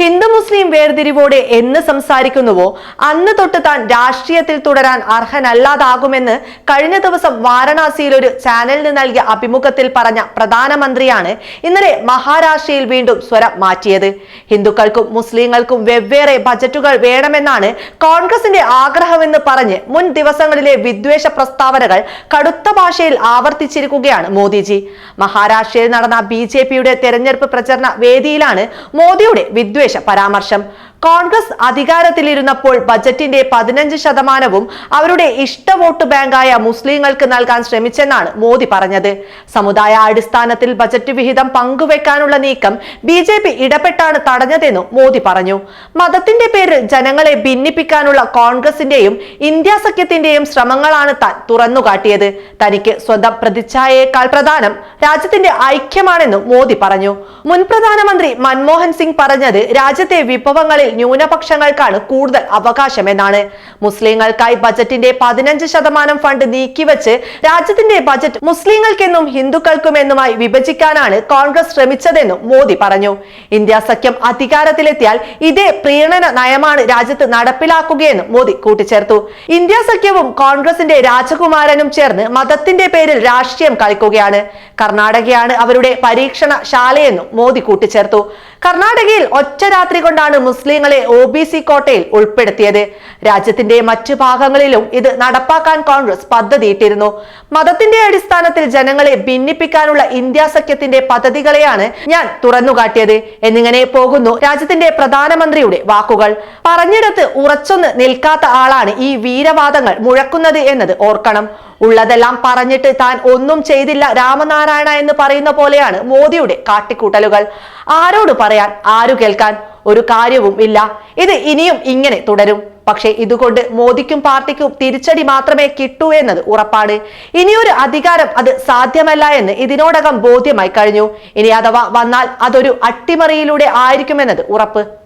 ഹിന്ദു മുസ്ലിം വേർതിരിവോടെ എന്ന് സംസാരിക്കുന്നുവോ? അന്ന് തൊട്ട് താൻ രാഷ്ട്രീയത്തിൽ തുടരാൻ അർഹനല്ലാതാകുമെന്ന് കഴിഞ്ഞ ദിവസം വാരണാസിയിൽ ഒരു ചാനലിന് നൽകിയ അഭിമുഖത്തിൽ പറഞ്ഞ പ്രധാനമന്ത്രിയാണ് ഇന്നലെ മഹാരാഷ്ട്രയിൽ വീണ്ടും സ്വരം മാറ്റിയത്. ഹിന്ദുക്കൾക്കും മുസ്ലിങ്ങൾക്കും വെവ്വേറെ ബജറ്റുകൾ വേണമെന്നാണ് കോൺഗ്രസിന്റെ ആഗ്രഹമെന്ന് പറഞ്ഞ് മുൻ ദിവസങ്ങളിലെ വിദ്വേഷ പ്രസ്താവനകൾ കടുത്ത ഭാഷയിൽ ആവർത്തിച്ചിരിക്കുകയാണ് മോദിജി. മഹാരാഷ്ട്രയിൽ നടന്ന ബി ജെ പിയുടെ തെരഞ്ഞെടുപ്പ് പ്രചരണ വേദിയിലാണ് മോദിയുടെ വിദ്വേഷ പരാമർശം കോൺഗ്രസ് അധികാരത്തിലിരുന്നപ്പോൾ ബജറ്റിന്റെ പതിനഞ്ച് ശതമാനവും അവരുടെ ഇഷ്ട വോട്ട് ബാങ്കായ മുസ്ലിങ്ങൾക്ക് നൽകാൻ ശ്രമിച്ചെന്നാണ് മോദി പറഞ്ഞത്. സമുദായ അടിസ്ഥാനത്തിൽ ബജറ്റ് വിഹിതം പങ്കുവെക്കാനുള്ള നീക്കം ബി ജെ പി ഇടപെട്ടാണ് തടഞ്ഞതെന്നും മോദി പറഞ്ഞു. മതത്തിന്റെ പേരിൽ ജനങ്ങളെ ഭിന്നിപ്പിക്കാനുള്ള കോൺഗ്രസിന്റെയും ഇന്ത്യ സഖ്യത്തിന്റെയും ശ്രമങ്ങളാണ് താൻ തുറന്നുകാട്ടിയത്. തനിക്ക് സ്വന്തം പ്രതിച്ഛായയേക്കാൾ പ്രധാനം രാജ്യത്തിന്റെ ഐക്യമാണെന്നും മോദി പറഞ്ഞു. മുൻ പ്രധാനമന്ത്രി മൻമോഹൻ സിംഗ് പറഞ്ഞത് രാജ്യത്തെ വിഭവങ്ങളിൽ ന്യൂനപക്ഷങ്ങൾക്കാണ് കൂടുതൽ അവകാശമെന്നാണ്. മുസ്ലിങ്ങൾക്കായി ബജറ്റിന്റെ പതിനഞ്ച് ശതമാനം ഫണ്ട് നീക്കിവെച്ച് രാജ്യത്തിന്റെ ബജറ്റ് മുസ്ലിങ്ങൾക്കെന്നും ഹിന്ദുക്കൾക്കുമെന്നുമായി വിഭജിക്കാനാണ് കോൺഗ്രസ് ശ്രമിച്ചതെന്നും മോദി പറഞ്ഞു. ഇന്ത്യ സഖ്യം അധികാരത്തിലെത്തിയാൽ ഇതേ പ്രീണന നയമാണ് രാജ്യത്ത് നടപ്പിലാക്കുകയെന്നും മോദി കൂട്ടിച്ചേർത്തു. ഇന്ത്യ സഖ്യവും കോൺഗ്രസിന്റെ രാജകുമാരനും ചേർന്ന് മതത്തിന്റെ പേരിൽ രാഷ്ട്രീയം കളിക്കുകയാണ്. കർണാടകയാണ് അവരുടെ പരീക്ഷണ ശാലയെന്നും മോദി കൂട്ടിച്ചേർത്തു. കർണാടകയിൽ ഒറ്റ രാത്രി കൊണ്ടാണ് മുസ്ലിങ്ങളെ ഒ ബി സി കോട്ടയിൽ ഉൾപ്പെടുത്തിയത്. രാജ്യത്തിന്റെ മറ്റു ഭാഗങ്ങളിലും ഇത് നടപ്പാക്കാൻ കോൺഗ്രസ് പദ്ധതിയിട്ടിരുന്നു. മതത്തിന്റെ അടിസ്ഥാനത്തിൽ ജനങ്ങളെ ഭിന്നിപ്പിക്കാനുള്ള ഇന്ത്യ സഖ്യത്തിന്റെ പദ്ധതികളെയാണ് ഞാൻ തുറന്നുകാട്ടിയത്. എന്നിങ്ങനെ പോകുന്നു രാജ്യത്തിന്റെ പ്രധാനമന്ത്രിയുടെ വാക്കുകൾ. പറഞ്ഞിടത്ത് ഉറച്ചൊന്ന് നിൽക്കാത്ത ആളാണ് ഈ വീരവാദങ്ങൾ മുഴക്കുന്നത് എന്നത് ഓർക്കണം. ഉള്ളതെല്ലാം പറഞ്ഞിട്ട് താൻ ഒന്നും ചെയ്തില്ല രാമനാരായണ എന്ന് പറയുന്ന പോലെയാണ് മോദിയുടെ കാട്ടിക്കൂട്ടലുകൾ. ആരോട് പറയാൻ? ആരു കേൾക്കാൻ? ഒരു കാര്യവും ഇല്ല. ഇത് ഇനിയും ഇങ്ങനെ തുടരും. പക്ഷേ ഇതുകൊണ്ട് മോദിക്കും പാർട്ടിക്കും തിരിച്ചടി മാത്രമേ കിട്ടൂ എന്നത് ഉറപ്പാണ്. ഇനിയൊരു അധികാരം അത് സാധ്യമല്ല എന്ന് ഇതിനോടകം ബോധ്യമായി കഴിഞ്ഞു. ഇനി അഥവാ വന്നാൽ അതൊരു അട്ടിമറിയിലൂടെ ആയിരിക്കുമെന്നത് ഉറപ്പ്.